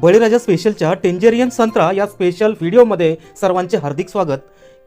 बळीराजा स्पेशलच्या टेंजेरियन संत्रा या स्पेशल व्हिडिओमध्ये सर्वांचे हार्दिक स्वागत.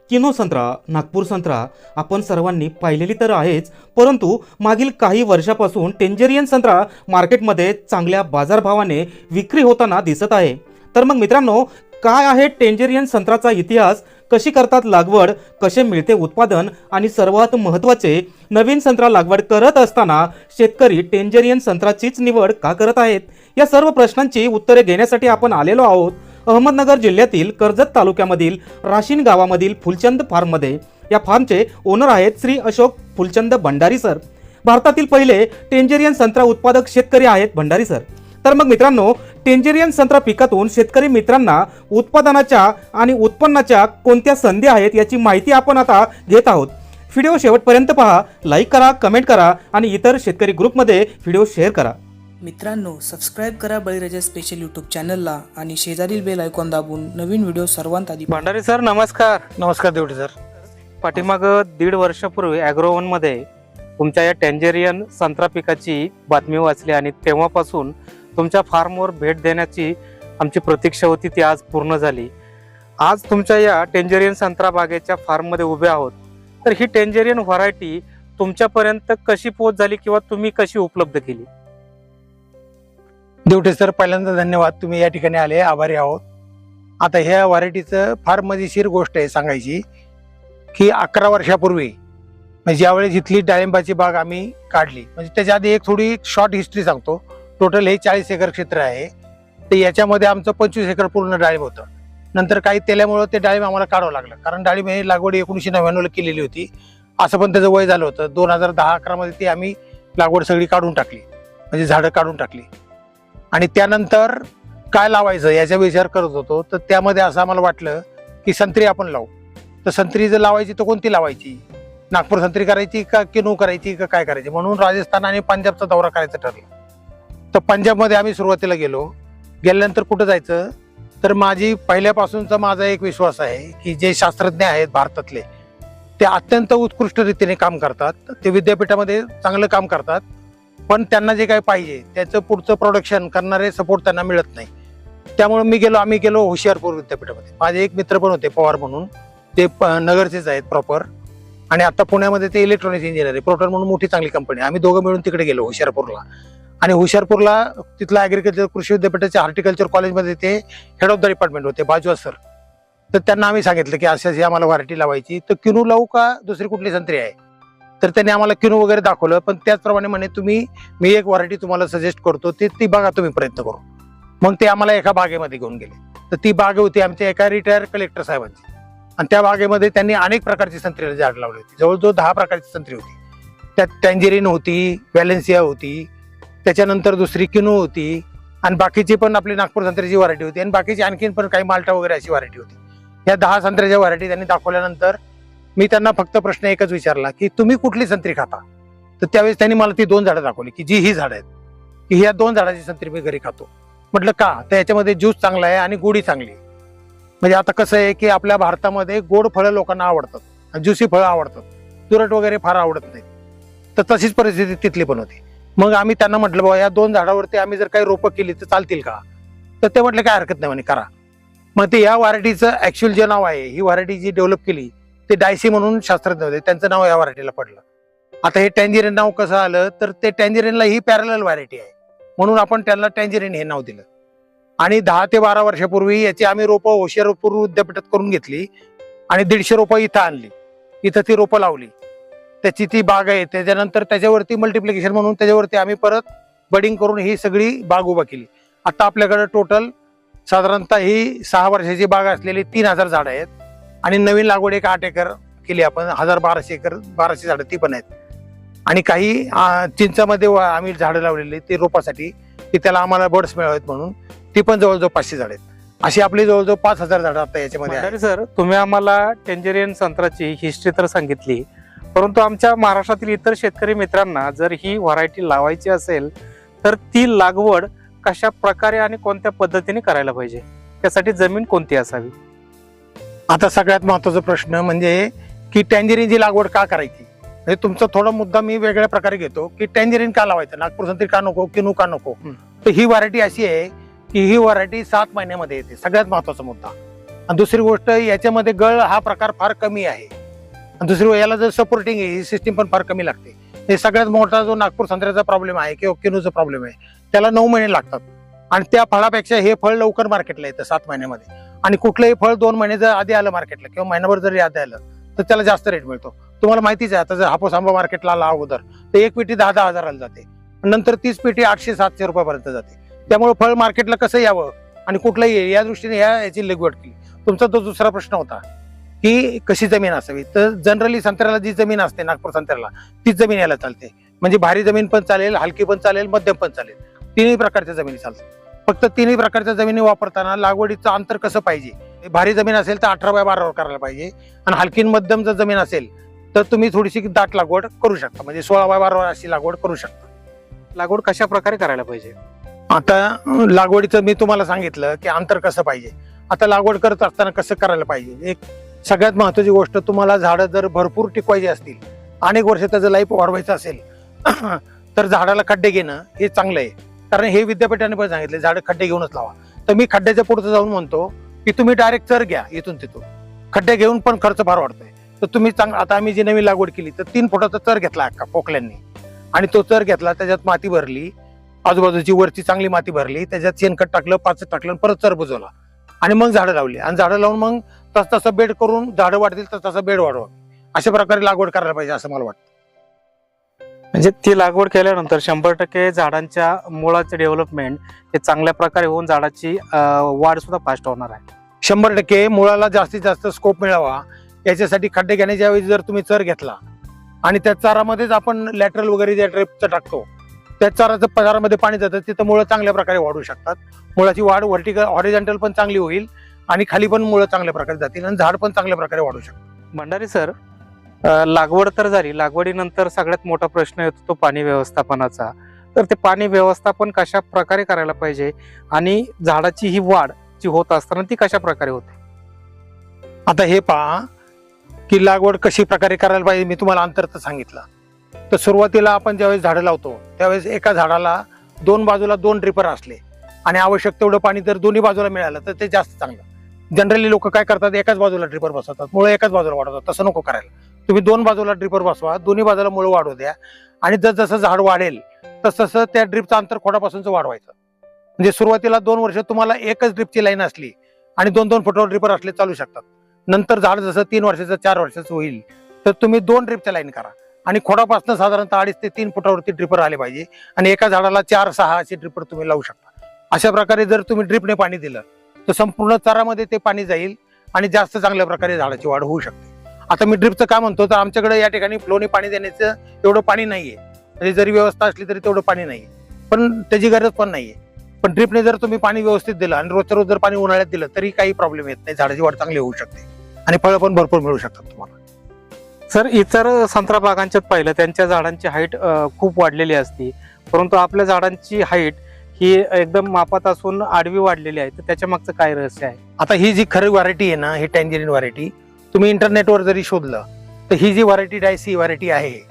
किनो संत्रा नागपूर संत्रा आपण सर्वांनी पाहिलेली तर आहेच परंतु मागील काही वर्षापासून टेंजेरियन संत्रा मार्केटमध्ये चांगल्या बाजारभावाने विक्री होताना दिसत आहे. तर मग मित्रांनो काय आहे टेंजेरियन संत्राचा इतिहास? कशी करतात लागवड कसे मिळते उत्पादन आणि सर्वात महत्त्वाचे नवीन संत्रा लागवड करत असताना शेतकरी टेंजेरियन संत्राचीच निवड का करत आहेत? या सर्व प्रश्नांची उत्तरे घेण्यासाठी आपण आलेलो आहोत अहमदनगर जिल्ह्यातील कर्जत तालुक्यामधील राशीन गावामधील फुलचंद फार्ममध्ये. या फार्मचे ओनर आहेत श्री अशोक फुलचंद भंडारी सर. भारतातील पहिले टेंजेरियन संत्रा उत्पादक शेतकरी आहेत भंडारी सर. तर मग मित्रांनो टेंजेरियन संत्रा पिकातून शेतकरी मित्रांना उत्पादनाच्या आणि उत्पन्नाच्या कोणत्या संधी आहेत याची माहिती आपण आता घेत आहोत. व्हिडिओ शेवटपर्यंत पहा लाईक करा कमेंट करा आणि इतर शेतकरी ग्रुपमध्ये व्हिडिओ शेअर करा. मित्रांनो सबस्क्राईब करा बळीराजा स्पेशल यूट्यूब चॅनलला आणि शेजारील बेल आयकॉन दाबून नवीन व्हिडिओ सर्वांत आधी भंडारी सर नमस्कार. नमस्कार देवटे सर. पाठीमाग दीड वर्षापूर्वी ॲग्रोवनमध्ये तुमच्या या टेंजेरियन संत्रा पिकाची बातमी वाचली आणि तेव्हापासून तुमच्या फार्मवर भेट देण्याची आमची प्रतीक्षा होती ती आज पूर्ण झाली. आज तुमच्या या टेंजेरियन संत्रा बागेच्या फार्ममध्ये उभे आहोत. तर ही टेंजेरियन व्हरायटी तुमच्यापर्यंत कशी पोच झाली किंवा तुम्ही कशी उपलब्ध केली? देवटे सर पहिल्यांदा धन्यवाद. तुम्ही या ठिकाणी आले आभारी आहोत. आता ह्या व्हरायटीचं फार मजेशीर गोष्ट आहे सांगायची की अकरा वर्षापूर्वी म्हणजे ज्यावेळेस इथली डाळिंबाची बाग आम्ही काढली. म्हणजे त्याच्या आधी एक थोडी शॉर्ट हिस्ट्री सांगतो. टोटल हे चाळीस एकर क्षेत्र आहे. तर याच्यामध्ये आमचं पंचवीस एकर पूर्ण डाळिंब होतं. नंतर काही तेल्यामुळं ते डाळिंब आम्हाला काढावं लागलं. कारण डाळिंब ही लागवड एकोणीसशे नव्याण्णवला केलेली होती. असं पण त्याचं वय झालं होतं. दोन हजार दहा अकरामध्ये ती आम्ही लागवड सगळी काढून टाकली. म्हणजे झाडं काढून टाकली. आणि त्यानंतर काय लावायचं याचा विचार करत होतो. तर त्यामध्ये असं आम्हाला वाटलं की संत्री आपण लावू. तर संत्री जर लावायची तर कोणती लावायची? नागपूर संत्री करायची का किनू करायची का काय करायची? म्हणून राजस्थान आणि पंजाबचा दौरा करायचा ठरला. तर पंजाबमध्ये आम्ही सुरुवातीला गेलो. गेल्यानंतर कुठं जायचं? तर माझी पहिल्यापासूनचा माझा एक विश्वास आहे की जे शास्त्रज्ञ आहेत भारतातले ते अत्यंत उत्कृष्ट रीतीने काम करतात. ते विद्यापीठामध्ये चांगलं काम करतात. पण त्यांना जे काही पाहिजे त्याचं पुढचं प्रोडक्शन करणारे सपोर्ट त्यांना मिळत नाही. त्यामुळे मी गेलो आम्ही गेलो होशियारपूर विद्यापीठामध्ये. माझे एक मित्र पण होते पवार म्हणून. ते प- नगरचेच आहेत प्रॉपर आणि आता पुण्यामध्ये ते इलेक्ट्रॉनिक्स इंजिनियर आहे प्रोटॉन म्हणून मोठी चांगली कंपनी आम्ही दोघं मिळून तिकडे गेलो होशियारपूरला. आणि हुशियारपूरला तिथला ॲग्रिकल्चर कृषी विद्यापीठाच्या हॉर्टिकल्चर कॉलेजमध्ये ते हेड ऑफ द डिपार्टमेंट होते बाजवा सर तर त्यांना आम्ही सांगितलं की अशी ही आम्हाला व्हरायटी लावायची. तर किनू लावू का दुसरी कुठली संत्री आहे? तर त्यांनी आम्हाला किनू वगैरे दाखवलं पण त्याचप्रमाणे म्हणे तुम्ही मी एक व्हरायटी तुम्हाला सजेस्ट करतो ते ती बघा तुम्ही प्रयत्न करू. मग ते आम्हाला एका बागेमध्ये घेऊन गेले. तर ती बाग होती आमच्या एका रिटायर कलेक्टर साहेबांची. आणि त्या बागेमध्ये त्यांनी अनेक प्रकारची संत्रीला झाड लावली होती. जवळजवळ दहा प्रकारची संत्री होती. त्यात टँजेरिन होती व्हॅलेन्सिया होती त्याच्यानंतर दुसरी किनू होती. आणि बाकीची पण आपली नागपूर संत्र्याची व्हरायटी होती. आणि बाकीची आणखीन पण काही माल्टा वगैरे अशी व्हरायटी होती. या दहा संत्र्याच्या व्हरायटी त्यांनी दाखवल्यानंतर मी त्यांना फक्त प्रश्न एकच विचारला की तुम्ही कुठली संत्री खाता? तर त्यावेळेस त्यांनी मला ती दोन झाडं दाखवली की जी ही झाडं आहेत. की ह्या दोन झाडाची संत्री मी घरी खातो. म्हटलं का? तर याच्यामध्ये ज्यूस चांगला आहे आणि गोडी चांगली आहे. म्हणजे आता कसं आहे की आपल्या भारतामध्ये गोड फळं लोकांना आवडतात. ज्युसी फळं आवडतात. तुरट वगैरे फार आवडत नाही तर तशीच परिस्थिती तिथली पण होती. मग आम्ही त्यांना म्हटलं बाबा या दोन झाडावरती आम्ही जर काही रोपं केली तर चालतील का? तर ते म्हटलं काय हरकत नाही म्हणे करा. मग ते या व्हरायटीचं ऍक्च्युअल जे नाव आहे ही व्हरायटी जी डेव्हलप केली ते डायसी म्हणून शास्त्रज्ञ होते. त्यांचं नाव या व्हरायटीला पडलं. आता हे टँजेरिन नाव कसं आलं तर ते टँजेरिनला ही पॅरल व्हरायटी आहे. म्हणून आपण त्यांना टँजेरिन हे नाव दिलं. आणि दहा ते बारा वर्षापूर्वी याची आम्ही रोपं होशियारपूर विद्यापीठात करून घेतली आणि दीडशे रोपं इथं आणली. इथं ती रोपं लावली. त्याची ती बाग आहे. त्याच्यानंतर त्याच्यावरती मल्टिप्लिकेशन म्हणून त्याच्यावरती आम्ही परत बडिंग करून ही सगळी बाग उभा केली. आता आपल्याकडे टोटल साधारणतः ही सहा वर्षाची बाग असलेली तीन हजार झाडं आहेत. आणि नवीन लागवड एक आठ एकर केली आपण. हजार बाराशे एकर बाराशे झाडं ती पण आहेत. आणि काही चिंचामध्ये आम्ही झाडं लावलेली ती रोपासाठी की त्याला आम्हाला बर्ड्स मिळावेत म्हणून. ती पण जवळजवळ पाचशे झाडं आहेत. अशी आपली जवळजवळ पाच हजार झाडं आता याच्यामध्ये सर तुम्ही आम्हाला टेंजेरियन संत्राची हिस्ट्री तर सांगितली. परंतु आमच्या महाराष्ट्रातील इतर शेतकरी मित्रांना जर ही व्हरायटी लावायची असेल तर ती लागवड कशा प्रकारे आणि कोणत्या पद्धतीने करायला पाहिजे? त्यासाठी जमीन कोणती असावी? आता सगळ्यात महत्त्वाचा प्रश्न म्हणजे की टँजेरिनची लागवड का करायची? म्हणजे तुमचा थोडा मुद्दा मी वेगळ्या प्रकारे घेतो. की टँजेरिन का लावायचं? नागपूर संत्री का नको? किनू का नको. तर ही व्हरायटी अशी आहे की ही व्हरायटी सात महिन्यामध्ये येते. सगळ्यात महत्त्वाचा मुद्दा. आणि दुसरी गोष्ट याच्यामध्ये गळ हा प्रकार फार कमी आहे. दुसरी याला जर सपोर्टिंग आहे ही सिस्टीम पण फार कमी लागते. हे सगळ्यात मोठा जो नागपूर संत्र्याचा प्रॉब्लेम आहे किंवा किनूचा प्रॉब्लेम आहे त्याला नऊ महिने लागतात. आणि त्या फळापेक्षा हे फळ लवकर मार्केटला येतं सात महिन्यामध्ये. आणि कुठलंही फळ दोन महिने जर आधी आलं मार्केटला किंवा महिनाभर जरी आधी आलं तर त्याला जास्त रेट मिळतो. तुम्हाला माहितीच आहे आता जर हापूस आंबा मार्केटला आला अगोदर तर एक पेटी दहा दहा हजाराला जाते. नंतर तीस पेटी आठशे सातशे रुपयापर्यंत जाते. त्यामुळे फळ मार्केटला कसं यावं? आणि कुठलंही या दृष्टीने या याची लगवड केली तुमचा तो दुसरा प्रश्न होता. की कशी जमीन असावी? तर जनरली संत्र्याला जी जमीन असते नागपूर संत्र्याला तीच जमीन याला चालते. म्हणजे भारी जमीन पण चालेल हलकी पण चालेल मध्यम पण चालेल. तिन्ही प्रकारच्या जमिनी चालतात. फक्त तिन्ही प्रकारच्या जमिनी वापरताना लागवडीचं अंतर कसं पाहिजे? भारी जमीन असेल तर अठरा बाय बारावर करायला पाहिजे. आणि हलकी मध्यम जर जमीन असेल तर तुम्ही थोडीशी दाट लागवड करू शकता. म्हणजे सोळा बाय बारावर अशी लागवड करू शकता. लागवड कशा प्रकारे करायला पाहिजे? आता लागवडीचं मी तुम्हाला सांगितलं की अंतर कसं पाहिजे. आता लागवड करत असताना कसं करायला पाहिजे? एक सगळ्यात महत्वाची गोष्ट तुम्हाला झाडं जर भरपूर टिकवायची असतील अनेक वर्ष त्याचं लाईफ वाढवायचं असेल तर झाडाला खड्डे घेणं हे चांगलं आहे. कारण हे विद्यापीठाने पण सांगितले झाडं खड्डे घेऊनच लावा. तर मी खड्ड्याच्या पुढचं जाऊन म्हणतो की तुम्ही डायरेक्ट चर घ्या इथून तिथून. खड्डे घेऊन पण खर्च फार वाढतोय. तर तुम्ही चांग आता आम्ही जी नवीन लागवड केली तर तीन फुटाचा चर घेतला अख्खा पोकल्यांनी आणि तो चर घेतला त्याच्यात माती भरली आजूबाजूची वरची चांगली माती भरली त्याच्यात शेणखत टाकलं पाच टाकलं आणि परत चर बुजवला. आणि मग झाडं लावली. आणि झाडं लावून मग तस तसं बेड करून झाडं वाढतील तर तसं बेड वाढवा. अशा प्रकारे लागवड करायला पाहिजे असं मला वाटतं. म्हणजे ती लागवड केल्यानंतर शंभर टक्के झाडांच्या मुळाचे डेव्हलपमेंट हे चांगल्या प्रकारे होऊन झाडाची वाढ सुद्धा फास्ट होणार आहे. शंभर टक्के मुळाला जास्तीत जास्त स्कोप मिळावा. याच्यासाठी खड्डे घेण्याच्या वेळी जर तुम्ही चर घेतला आणि त्या चारामध्येच आपण लॅटरल वगैरे ज्या ड्रेपचं टाकतो त्या चाराचं पदारामध्ये पाणी जातं तिथं मुळं चांगल्या प्रकारे वाढू शकतात. मुळाची वाढ व्हर्टिकल हॉरिझॉन्टल पण चांगली होईल. आणि खाली पण मुळं चांगल्या प्रकारे जातील आणि झाड पण चांगल्या प्रकारे वाढू शकतात भंडारी सर लागवड तर झाली. लागवडीनंतर सगळ्यात मोठा प्रश्न येतो तो पाणी व्यवस्थापनाचा. तर ते पाणी व्यवस्थापन कशा प्रकारे करायला पाहिजे आणि झाडाची ही वाढ जी होत असताना ती कशा प्रकारे होते? आता हे पहा की लागवड कशी प्रकारे करायला पाहिजे मी तुम्हाला अंतर तर सांगितलं. तर सुरुवातीला आपण ज्यावेळेस झाडं लावतो त्यावेळेस एका झाडाला दोन बाजूला दोन ड्रिपर असले आणि आवश्यक तेवढं पाणी जर दोन्ही बाजूला मिळालं तर ते जास्त चांगलं. जनरली लोक काय करतात एकाच बाजूला ड्रिपर बसवतात मुळे एकाच बाजूला वाढवतात. तसं नको करायला. तुम्ही दोन बाजूला ड्रिपर बसवा दोन्ही बाजूला मुळे वाढवू द्या. आणि जस जसं झाड वाढेल तस तसं त्या ड्रिपचं अंतर खोडापासूनच वाढवायचं. म्हणजे सुरुवातीला दोन वर्ष तुम्हाला एकच ड्रिपची लाईन असली आणि दोन दोन फुटावर ड्रिपर असले चालू शकतात. नंतर झाड जसं तीन वर्षाचं चार वर्षाचं होईल तर तुम्ही दोन ड्रिपच्या लाईन करा. आणि खोडापासून साधारणतः अडीच ते तीन फुटावरती ड्रिपर आले पाहिजे. आणि एका झाडाला चार सहा असे ड्रिपर तुम्ही लावू शकता. अशा प्रकारे जर तुम्ही ड्रिपने पाणी दिलं तर संपूर्ण चरामध्ये ते पाणी जाईल आणि जास्त चांगल्या प्रकारे झाडाची वाढ होऊ शकते. आता मी ड्रिपचं का म्हणतो तर आमच्याकडे या ठिकाणी फ्लोने पाणी देण्याचं एवढं पाणी नाहीये. म्हणजे जरी व्यवस्था असली तरी तेवढं पाणी नाही पण त्याची गरज पण नाहीये. पण ड्रिपने जर तुम्ही पाणी व्यवस्थित दिलं आणि रोजच्या रोज जर पाणी उन्हाळ्यात दिलं तरी काही प्रॉब्लेम येत नाही. झाडाची वाढ चांगली होऊ शकते. आणि फळं पण भरपूर मिळू शकतात तुम्हाला. सर इतर संत्रा बागांच्यात पाहिलं त्यांच्या झाडांची हाईट खूप वाढलेली असते. परंतु आपल्या झाडांची हाईट ही एकदम मापात असून आडवी वाढलेली आहे. तर त्याच्या मागचं काय रहस्य आहे? आता ही जी खरी व्हरायटी आहे ना ही टँजेरिन व्हरायटी तुम्ही इंटरनेटवर जरी शोधलं तर ही जी व्हरायटी डायस ही व्हरायटी आहे.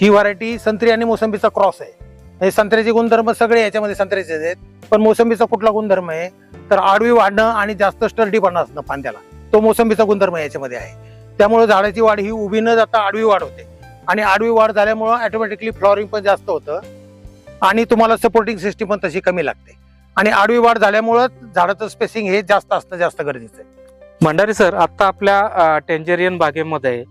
ही व्हरायटी संत्री आणि मोसंबीचा क्रॉस आहे. म्हणजे संत्र्याचे गुणधर्म सगळे याच्यामध्ये संत्र्याचे आहेत. पण मोसंबीचा कुठला गुणधर्म आहे? तर आडवी वाढणं आणि जास्त स्टर्डीपणा असणं फांद्याला. तो मोसंबीचा गुणधर्म याच्यामध्ये आहे. त्यामुळे झाडाची वाढ ही उभी न जाता आडवी वाढ होते. आणि आडवी वाढ झाल्यामुळं ऑटोमॅटिकली फ्लॉरिंग पण जास्त होतं. आणि तुम्हाला सपोर्टिंग सिस्टीम पण तशी कमी लागते. आणि आडवी वाढ झाल्यामुळं झाडाचं स्पेसिंग हे जास्त असणं जास्त गरजेचं आहे. भंडारी सर आता आपल्या टेंजेरियन बागेमध्ये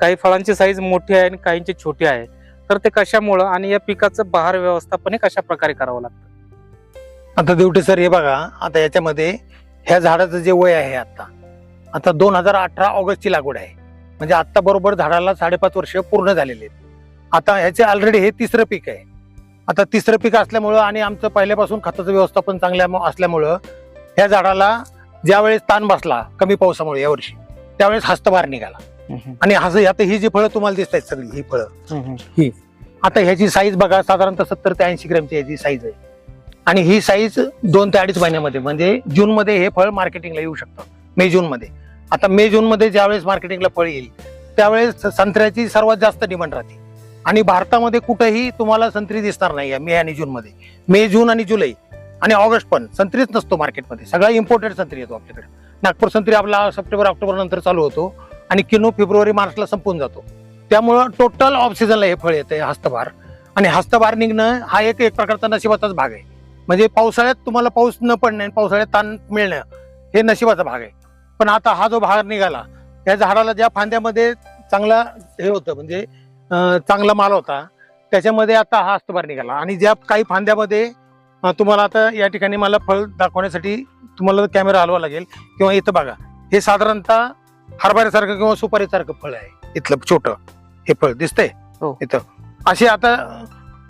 काही फळांची साईज मोठी आहे आणि काहींची छोटी आहे. तर ते कशामुळं आणि या पिकाचं बहार व्यवस्थापन हे कशा प्रकारे करावं लागतं? आता देवटे सर हे बघा आता याच्यामध्ये ह्या झाडाचं जे वय आहे आता आता दोन हजार अठरा ऑगस्टची लागवड आहे. म्हणजे आता बरोबर झाडाला साडेपाच वर्ष पूर्ण झालेले आहेत. आता ह्याचे ऑलरेडी हे तिसरं पीक आहे. आता तिसरं पीक असल्यामुळं आणि आमचं पहिल्यापासून खताचं व्यवस्थापन चांगल्या असल्यामुळं ह्या झाडाला ज्यावेळेस ताण बसला कमी पावसामुळे यावर्षी त्यावेळेस हस्तभार निघाला. आणि हस आता ही जी फळं तुम्हाला दिसत आहेत सगळी ही फळं आता ह्याची साईज बघा साधारणतः सत्तर ते ऐंशी ग्रॅमची ह्याची साईज आहे. आणि ही साईज दोन ते अडीच महिन्यामध्ये म्हणजे जून मध्ये हे फळ मार्केटिंगला येऊ शकतं मे जून मध्ये आता मे जून मध्ये ज्यावेळेस मार्केटिंगला फळ येईल त्यावेळेस संत्र्याची सर्वात जास्त डिमांड राहते. आणि भारतामध्ये कुठेही तुम्हाला संत्री दिसणार नाही मे आणि जूनमध्ये मे जून आणि जुलै आणि ऑगस्ट पण संत्रीच नसतो मार्केटमध्ये. सगळा इम्पोर्टेड संत्री येतो आपल्याकडे. नागपूर संत्री आपला सप्टेंबर ऑक्टोबर नंतर चालू होतो आणि किनो फेब्रुवारी मार्चला संपून जातो. त्यामुळं टोटल ऑफ सीझनला हे फळ येतं हस्तभार. आणि हस्तभार निघणं हा एक एक प्रकारचा नशिबाचाच भाग आहे. म्हणजे पावसाळ्यात तुम्हाला पाऊस न पडणे आणि पावसाळ्यात ताण मिळणं हे नशिबाचा भाग आहे. पण आता हा जो भाग निघाला त्या झाडाला ज्या फांद्यामध्ये चांगला हे होतं म्हणजे चांगला माल होता. त्याच्यामध्ये आता हा हस्तभार निघाला. आणि ज्या काही फांद्यामध्ये तुम्हाला आता या ठिकाणी मला फळ दाखवण्यासाठी तुम्हाला कॅमेरा हलवा लागेल किंवा इथं बघा. हे साधारणतः हरभऱ्यासारखं किंवा सुपारीसारखं फळ आहे. इथलं छोटं हे फळ दिसतंय? हो. इथं. असे आता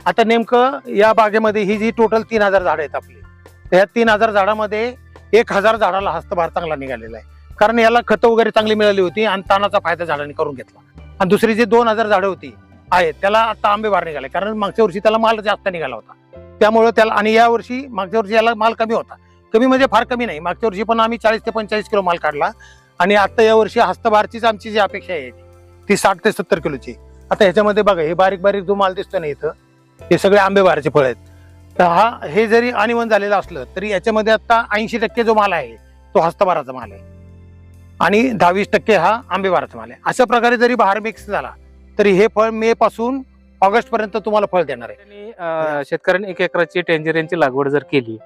आता नेमकं या बागेमध्ये ही जी टोटल तीन हजार झाडं आहेत आपली त्या तीन हजार झाडामध्ये एक हजार झाडाला हस्तभार चांगला निघालेला आहे. कारण याला खतं वगैरे चांगली मिळाली होती आणि तानाचा फायदा झाडांनी करून घेतला. आणि दुसरी जी दोन हजार झाडं होती आहेत त्याला आता आंबेबार निघाले. कारण मागच्या वर्षी त्याला माल जास्त निघाला होता. त्यामुळे त्याला आणि या वर्षी मागच्या वर्षी याला माल कमी होता. कमी म्हणजे फार कमी नाही. मागच्या वर्षी पण आम्ही चाळीस ते पंचेचाळीस किलो माल काढला. आणि आता या वर्षी हस्तभारचीच आमची जी अपेक्षा आहे ती साठ ते सत्तर किलोची. आता ह्याच्यामध्ये बघा हे बारीक बारीक जो माल दिसतो ना इथं हे सगळे आंबेबारचे फळ आहेत. तर हा हे जरी अनिवन झालेलं असलं तरी याच्यामध्ये आता ऐंशी टक्के जो माल आहे तो हस्तभाराचा माल आहे. आणि दहावीस टक्के हा आंबेबाराचा माल आहे. अशा प्रकारे जरी बहार मिक्स झाला तरी हे फळ मे पासून ऑगस्ट पर्यंत तुम्हाला फळ देणार आहे. शेतकऱ्यांनी एक एकराची टेंजरीनची लागवड जर केली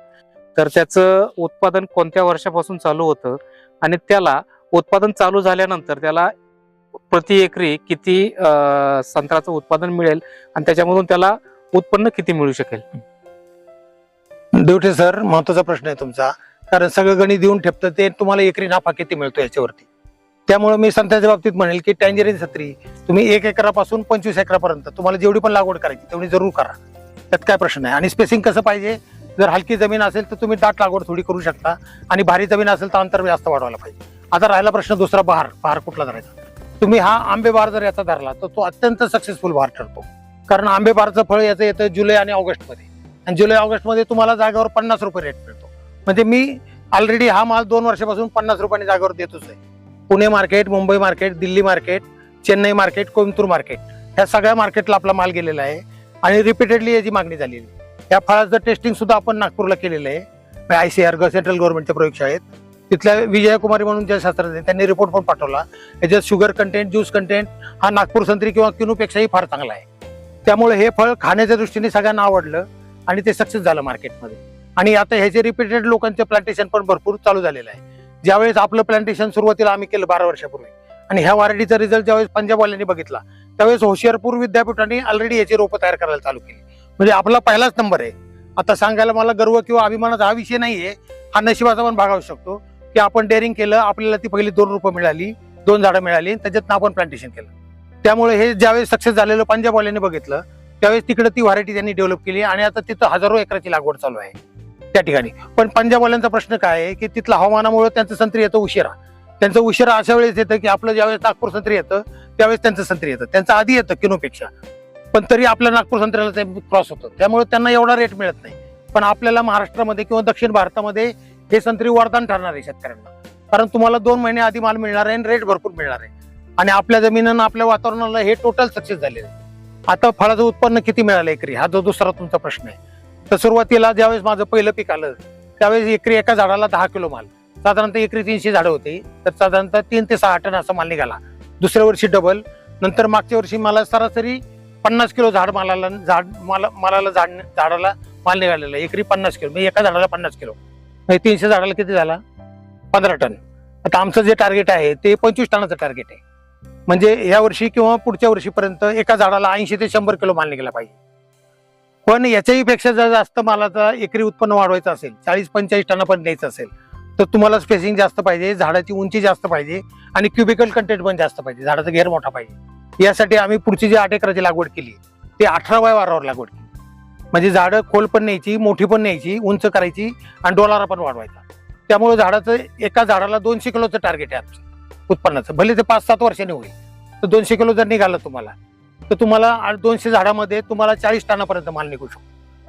तर त्याचं उत्पादन कोणत्या वर्षापासून चालू होतं आणि त्याला उत्पादन चालू झाल्यानंतर त्याला प्रति एकरी किती अं, संत्र्याचं उत्पादन मिळेल आणि त्याच्यामधून त्याला उत्पन्न किती मिळू शकेल? देवठे सर महत्त्वाचा प्रश्न आहे तुमचा. कारण सगळं गणित देऊन ठेपतं ते तुम्हाला एकरी नफा किती मिळतो याच्यावरती. त्यामुळे मी संत्र्याच्या बाबतीत म्हणेल की टँजरीन सत्री तुम्ही एक एकरापासून पंचवीस एकरापर्यंत तुम्हाला जेवढी पण लागवड करायची तेवढी जरूर करा. त्यात काय प्रश्न नाही. आणि स्पेसिंग कसं पाहिजे? जर हलकी जमीन असेल तर तुम्ही दाट लागवड थोडी करू शकता आणि भारी जमीन असेल तर अंतर जास्त वाढवायला पाहिजे. आता राहिला प्रश्न दुसरा बहार. बहार कुठला धरायचा? तुम्ही हा आंबे बहार जर याचा धरला तर तो अत्यंत सक्सेसफुल बहार ठरतो. कारण आंबे बहारचं फळ याचं येतं जुलै आणि ऑगस्टमध्ये. आणि जुलै ऑगस्टमध्ये तुम्हाला जागेवर पन्नास रुपये रेट मिळतो. म्हणजे मी ऑलरेडी हा माल दोन वर्षापासून पन्नास रुपयाने जागेवर देतोच आहे. Pune market Mumbai market Delhi market Chennai market Coimbatore market ह्या सगळ्या मार्केटला आपला माल गेलेला आहे. आणि रिपीटेडली याची मागणी झालेली आहे. या फळाचं टेस्टिंग सुद्धा आपण नागपूरला केलेलं आहे. आय सी आर ग सेंट्रल गव्हर्नमेंटच्या प्रयोगशाळेत. तिथल्या विजयकुमारी म्हणून ज्या शास्त्रज्ञ त्यांनी रिपोर्ट पण पाठवला. याच्यात शुगर कंटेंट ज्यूस कंटेंट हा नागपूर संत्री किंवा किनूपेक्षाही फार चांगला आहे. त्यामुळे हे फळ खाण्याच्या दृष्टीने सगळ्यांना आवडलं आणि ते सक्सेस झालं मार्केटमध्ये आणि आता ह्याचे रिपीटेड लोकांचे प्लांटेशन पण भरपूर चालू झालेलं आहे. ज्यावेळेस आपलं प्लांटेशन सुरुवातीला आम्ही केलं बारा वर्षापूर्वी. आणि ह्या व्हरायटीचा रिझल्ट ज्यावेळेस पंजाबवाल्यांनी बघितला त्यावेळेस होशियारपूर विद्यापीठाने ऑलरेडी याची रोपं तयार करायला चालू केली. म्हणजे आपला पहिलाच नंबर आहे. आता सांगायला मला गर्व किंवा अभिमानाचा हा विषय नाहीये. हा नशिबाचा पण भाग असू शकतो. की आपण डेअरिंग केलं आपल्याला ती पहिली दोन रुपये मिळाली दोन झाडं मिळाली त्याच्यातनं आपण प्लांटेशन केलं. त्यामुळे हे ज्यावेळेस सक्सेस झालेलं पंजाबवाल्यांनी बघितलं त्यावेळेस तिकडे ती व्हरायटी त्यांनी डेव्हलप केली आणि आता तिथं हजारो एकराची लागवड चालू आहे. त्या ठिकाणी. पण पंजाबवाल्यांचा प्रश्न काय आहे की तिथलं हवामानामुळे त्यांचं संत्री येतं उशिरा. त्यांचं उशिरा अशा वेळेस येतं की आपलं ज्यावेळेस नागपूर संत्री येतं त्यावेळेस त्यांचं संत्री येतं. त्यांचं आधी येतं किनोपेक्षा पण तरी आपल्या नागपूर संत्र्याला ते क्रॉस होतं. त्यामुळे त्यांना एवढा रेट मिळत नाही. पण आपल्याला महाराष्ट्रामध्ये किंवा दक्षिण भारतामध्ये हे संत्री वरदान ठरणार आहे शेतकऱ्यांना. कारण तुम्हाला दोन महिने आधी माल मिळणार आहे आणि रेट भरपूर मिळणार आहे. आणि आपल्या जमिनीनं आपल्या वातावरणाला हे टोटल सक्सेस झालेलं आहे. आता फळाचं उत्पन्न किती मिळालं एकरी? हा जो दुसरा तुमचा प्रश्न आहे. तर सुरुवातीला ज्यावेळेस माझं पहिलं पीक आलं त्यावेळेस एकरी एका झाडाला दहा किलो माल. साधारणतः एकरी तीनशे झाडं होती. तर साधारणतः तीन ते सहा टन असा माल निघाला. दुसऱ्या वर्षी डबल नंतर मागच्या वर्षी मला सरासरी पन्नास किलो झाड मालाला झाड माला मालाला झाड झाडाला माल निघालेला. एकरी पन्नास किलो म्हणजे एका झाडाला पन्नास किलो. म्हणजे तीनशे झाडाला किती झाला? पंधरा टन. आता आमचं जे टार्गेट आहे ते पंचवीस टनाचं टार्गेट आहे. म्हणजे या वर्षी किंवा पुढच्या वर्षीपर्यंत एका झाडाला ऐंशी ते शंभर किलो माल निघाला पाहिजे. पण याच्याही पेक्षा जर जास्त मालाचा एकरी उत्पन्न वाढवायचं असेल चाळीस पंचेचाळीस पण द्यायचं असेल तर तुम्हाला स्पेसिंग जास्त पाहिजे झाडाची उंची जास्त पाहिजे आणि क्युबिकल कंटेंट पण जास्त पाहिजे. झाडाचा घेर मोठा पाहिजे. यासाठी आम्ही पुढची जी आठ एकराची लागवड केली ते अठराव्या वारावर लागवड केली. म्हणजे झाडं खोल पण न्यायची मोठी पण न्यायची उंच करायची आणि डोलारा पण वाढवायचा. त्यामुळे झाडाचं एका झाडाला दोनशे किलोचं टार्गेट आहे आमचं उत्पन्नाचं. भले ते पाच सात वर्षांनी होईल तर दोनशे किलो जर निघालं तुम्हाला तर तुम्हाला आठ- दोनशे झाडामध्ये तुम्हाला चाळीस टनापर्यंत माल निघू शकतो.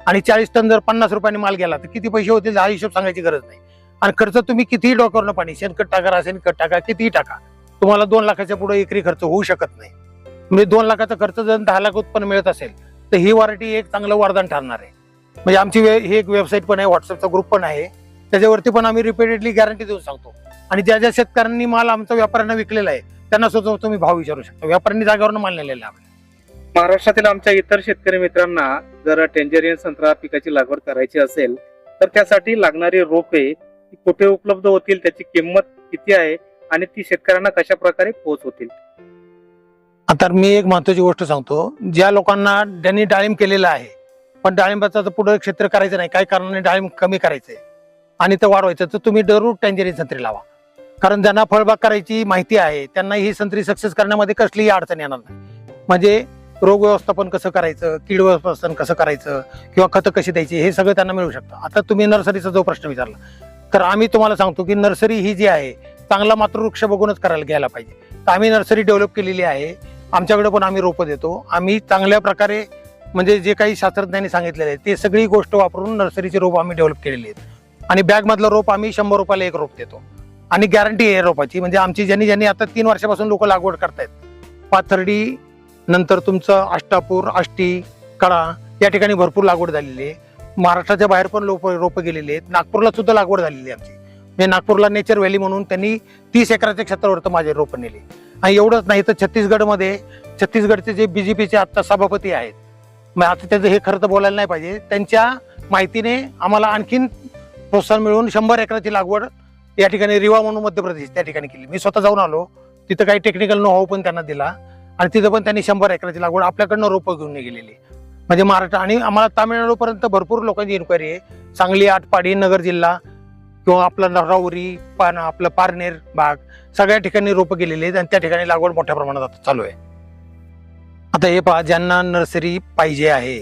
आणि चाळीस टन जर पन्नास रुपयांनी माल गेला तर किती पैसे होतील? हा हिशोब सांगायची गरज नाही. आणि खर्च तुम्ही कितीही डोक्यावरनं पाणी शेणखत टाका रासायनिक खत टाका कितीही टाका तुम्हाला दोन लाखाच्या पुढे एकरी खर्च होऊ शकत नाही. म्हणजे दोन लाखाचा खर्च जर दहा लाख उत्पन्न मिळत असेल तर ही वरायटी एक चांगलं वरदान ठरणार आहे. म्हणजे आमची वे- ही एक वेबसाईट पण आहे व्हॉट्सअपचा ग्रुप पण आहे. त्याच्यावरती पण आम्ही रिपीटेडली गॅरंटी देऊन सांगतो. आणि ज्या ज्या शेतकऱ्यांनी माल आमचा व्यापाऱ्यांना विकलेला आहे त्यांना सुद्धा तुम्ही भाव विचारू शकता. व्यापाऱ्यांनी जागेवरून माल नेलेला आहे. महाराष्ट्रातील आमच्या इतर शेतकरी मित्रांना जर टेंजेरियन संत्रा पिकाची लागवड करायची असेल तर त्यासाठी लागणारी रोपे कुठे उपलब्ध होतील त्याची किंमत किती आहे आणि ती शेतकऱ्यांना कशा प्रकारे पोहोच होतील आता मी एक महत्वाची गोष्ट सांगतो. ज्या लोकांना ज्यांनी डाळिंब केलेलं आहे पण डाळिंबाचं तर पुढे क्षेत्र करायचं नाही. काही कारणाने डाळिंब कमी करायचंय आणि ते वाढवायचं. तर तुम्ही जरूर टँजेरी संत्री लावा. कारण ज्यांना फळबाग करायची माहिती आहे त्यांना ही संत्री सक्सेस करण्यामध्ये कसलीही अडचण येणार नाही. म्हणजे रोग व्यवस्थापन कसं करायचं कीड व्यवस्थापन कसं करायचं किंवा खतं कशी द्यायची हे सगळं त्यांना मिळू शकतं. आता तुम्ही नर्सरीचा जो प्रश्न विचारला तर आम्ही तुम्हाला सांगतो की नर्सरी ही जी आहे चांगला मातृवृक्ष बघूनच करायला घ्यायला पाहिजे. तर आम्ही नर्सरी डेव्हलप केलेली आहे आमच्याकडे पण आम्ही रोपं देतो. आम्ही चांगल्या प्रकारे म्हणजे जे काही शास्त्रज्ञांनी सांगितलेले आहे ते सगळी गोष्ट वापरून नर्सरीचे रोप आम्ही डेव्हलप केलेली आहेत. आणि बॅगमधलं रोप आम्ही शंभर रुपयाला एक रोप देतो. आणि गॅरंटी आहे रोपाची म्हणजे आमची ज्यांनी ज्यांनी आता तीन वर्षापासून लोक लागवड करतायत पाथर्डी नंतर तुमचं अष्टापूर आष्टी कळा या ठिकाणी भरपूर लागवड झालेली आहे. महाराष्ट्राच्या बाहेर पण लोक रोपं गेलेली आहेत. नागपूरला सुद्धा लागवड झालेली आहे आमची. म्हणजे नागपूरला नेचर व्हॅली म्हणून त्यांनी तीस एकराच्या क्षेत्रावर माझे रोपं नेले. आणि एवढंच नाही तर छत्तीसगडमध्ये छत्तीसगडचे जे बी जे पीचे आत्ता सभापती आहेत. मग आता त्याचं हे खरं तर बोलायला नाही पाहिजे. त्यांच्या माहितीने आम्हाला आणखीन प्रोत्साहन मिळून शंभर एकराची लागवड या ठिकाणी रिवा म्हणून मध्य प्रदेश त्या ठिकाणी केली. मी स्वतः जाऊन आलो. तिथं काही टेक्निकल नो पण त्यांना दिला. आणि तिथं पण त्यांनी शंभर एकराची लागवड आपल्याकडनं रोपं घेऊन गेलेली म्हणजे महाराष्ट्र आणि आम्हाला तामिळनाडूपर्यंत भरपूर लोकांची इन्क्वायरी आहे. सांगली आटपाडी नगर जिल्हा किंवा आपलं राऊरी पान आपलं पारनेर बाग सगळ्या ठिकाणी रोपं गेलेली आहेत आणि त्या ठिकाणी लागवड मोठ्या प्रमाणात आता चालू आहे. आता हे पहा ज्यांना नर्सरी पाहिजे आहे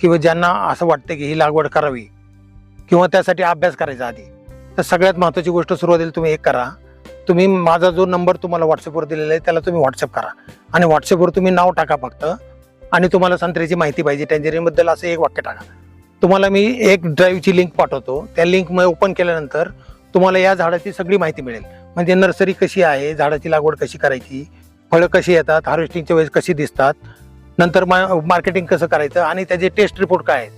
किंवा ज्यांना असं वाटतं की ही लागवड करावी किंवा त्यासाठी अभ्यास करायचा आधी तर सगळ्यात महत्त्वाची गोष्ट सुरुवातीला तुम्ही एक करा. तुम्ही माझा जो नंबर तुम्हाला व्हॉट्सअपवर दिलेला आहे त्याला तुम्ही व्हॉट्सअप करा. आणि व्हॉट्सअपवर तुम्ही नाव टाका फक्त. आणि तुम्हाला संत्र्याची माहिती पाहिजे. टँजरीनबद्दल असं एक वाक्य टाका. तुम्हाला मी एक ड्राईव्हची लिंक पाठवतो. त्या लिंक ओपन केल्यानंतर तुम्हाला या झाडाची सगळी माहिती मिळेल. म्हणजे नर्सरी कशी आहे झाडाची लागवड कशी करायची फळं कशी येतात हार्वेस्टिंगच्या वेळेस कशी दिसतात नंतर मार्केटिंग कसं करायचं आणि त्याचे टेस्ट रिपोर्ट काय आहेत.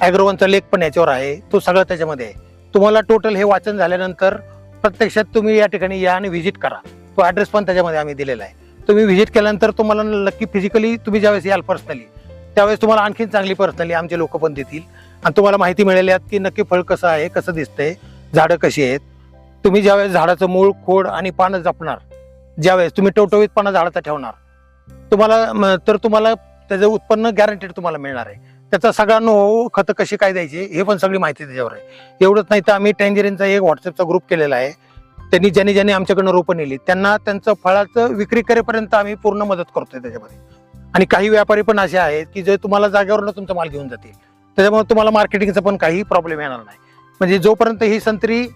ॲग्रोवनचा लेख पण याच्यावर आहे. तो सगळं त्याच्यामध्ये आहे. तुम्हाला टोटल हे वाचन झाल्यानंतर प्रत्यक्षात तुम्ही या ठिकाणी या आणि व्हिजिट करा. तो ॲड्रेस पण त्याच्यामध्ये आम्ही दिलेला आहे. तुम्ही व्हिजिट केल्यानंतर तुम्हाला नक्की फिजिकली तुम्ही ज्यावेळेस याल पर्सनली त्यावेळेस तुम्हाला आणखीन चांगली पर्सनली आमचे लोक पण देतील. आणि तुम्हाला माहिती मिळेल यात की नक्की फळ कसं आहे कसं दिसतंय झाडं कशी आहेत. तुम्ही ज्यावेळेस झाडाचं मूळ खोड आणि पानं जपणार ज्यावेळेस तुम्ही टवटवीत पानं झाडाचा ठेवणार तुम्हाला तर तुम्हाला त्याचं उत्पन्न गॅरंटेड तुम्हाला मिळणार आहे. त्याचा सगळा नो खतं कशी काय द्यायची हे पण सगळी माहिती त्याच्यावर आहे. एवढंच नाही तर आम्ही टँजरीनचा एक व्हॉट्सअपचा ग्रुप केलेला आहे. त्यांनी ज्यांनी ज्यांनी आमच्याकडनं रोपं नेली त्यांना त्यांचं फळाचं विक्री करेपर्यंत आम्ही पूर्ण मदत करतोय त्याच्यामध्ये. आणि काही व्यापारी पण असे आहेत की जे तुम्हाला जागेवरनं तुमचा माल घेऊन जातील. त्याच्यामुळे तुम्हाला मार्केटिंगचा पण काही प्रॉब्लेम येणार नाही. म्हणजे जोपर्यंत ही संत्री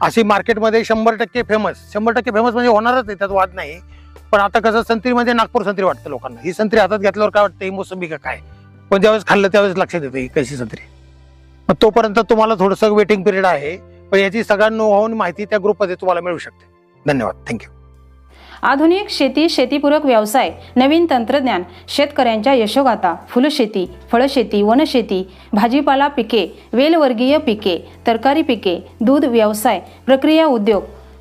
अशी मार्केटमध्ये शंभर टक्के फेमस शंभर टक्के फेमस म्हणजे होणारच आहे त्यात वाद नाही. पण आता कसं संत्री म्हणजे नागपूर संत्री वाटतं लोकांना. ही संत्री हातात घेतल्यावर काय वाटतं ही मोसंबी का काय? पण ज्यावेळेस खाल्लं त्यावेळेस लक्षात येतं ही कशी संत्री मग तोपर्यंत तुम्हाला थोडंसं वेटिंग पिरियड आहे. पण याची सगळ्यांना होऊन माहिती त्या ग्रुपमध्ये तुम्हाला मिळू शकते. धन्यवाद. थँक्यू आधुनिक शेती शेतीपूरक व्यवसाय नवीन तंत्रज्ञान शेतकऱ्यांच्या यशोगाथा फुलशेती फळशेती वनशेती भाजीपाला पिके वेलवर्गीय पिके तरकारी पिके दूध व्यवसाय प्रक्रिया उद्योग